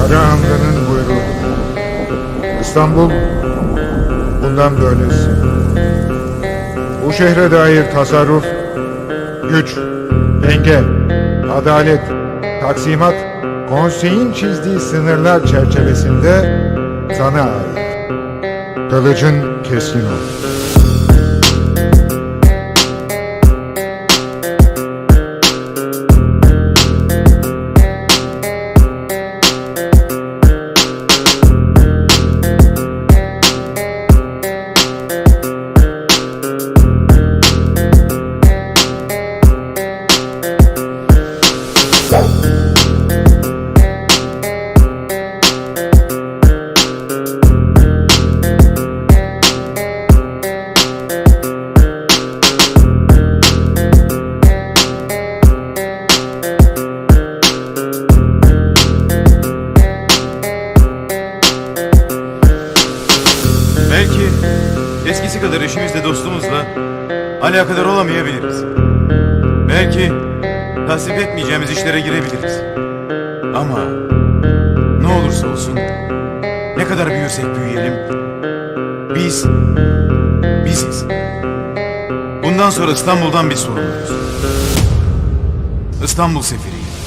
Karahanlı'nın buyruğu. İstanbul bundan böylesi. Bu şehre dair tasarruf, güç, denge, adalet, taksimat, konseyin çizdiği sınırlar çerçevesinde sana ait. Kılıcın keskin ol. Eskisi kadar eşimizle dostumuzla alakadar olamayabiliriz. Belki tasvip etmeyeceğimiz işlere girebiliriz. Ama ne olursa olsun ne kadar büyürsek büyüyelim biz biziz. Bundan sonra İstanbul'dan biz sorumluyuz. İstanbul sefiriyim.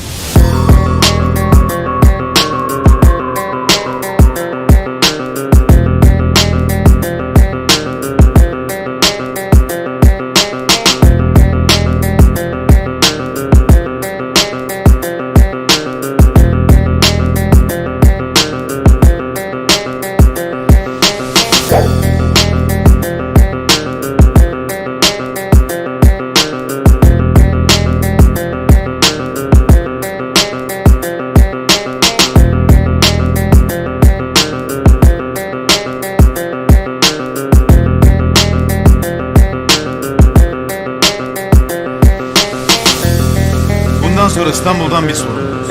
Bundan sonra İstanbul'dan biz sorumluyuz.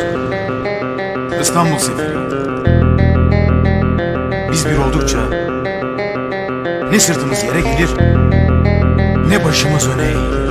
İstanbul sefiri. Biz bir oldukça ne sırtımız yere gelir ne başımız öne eğilir.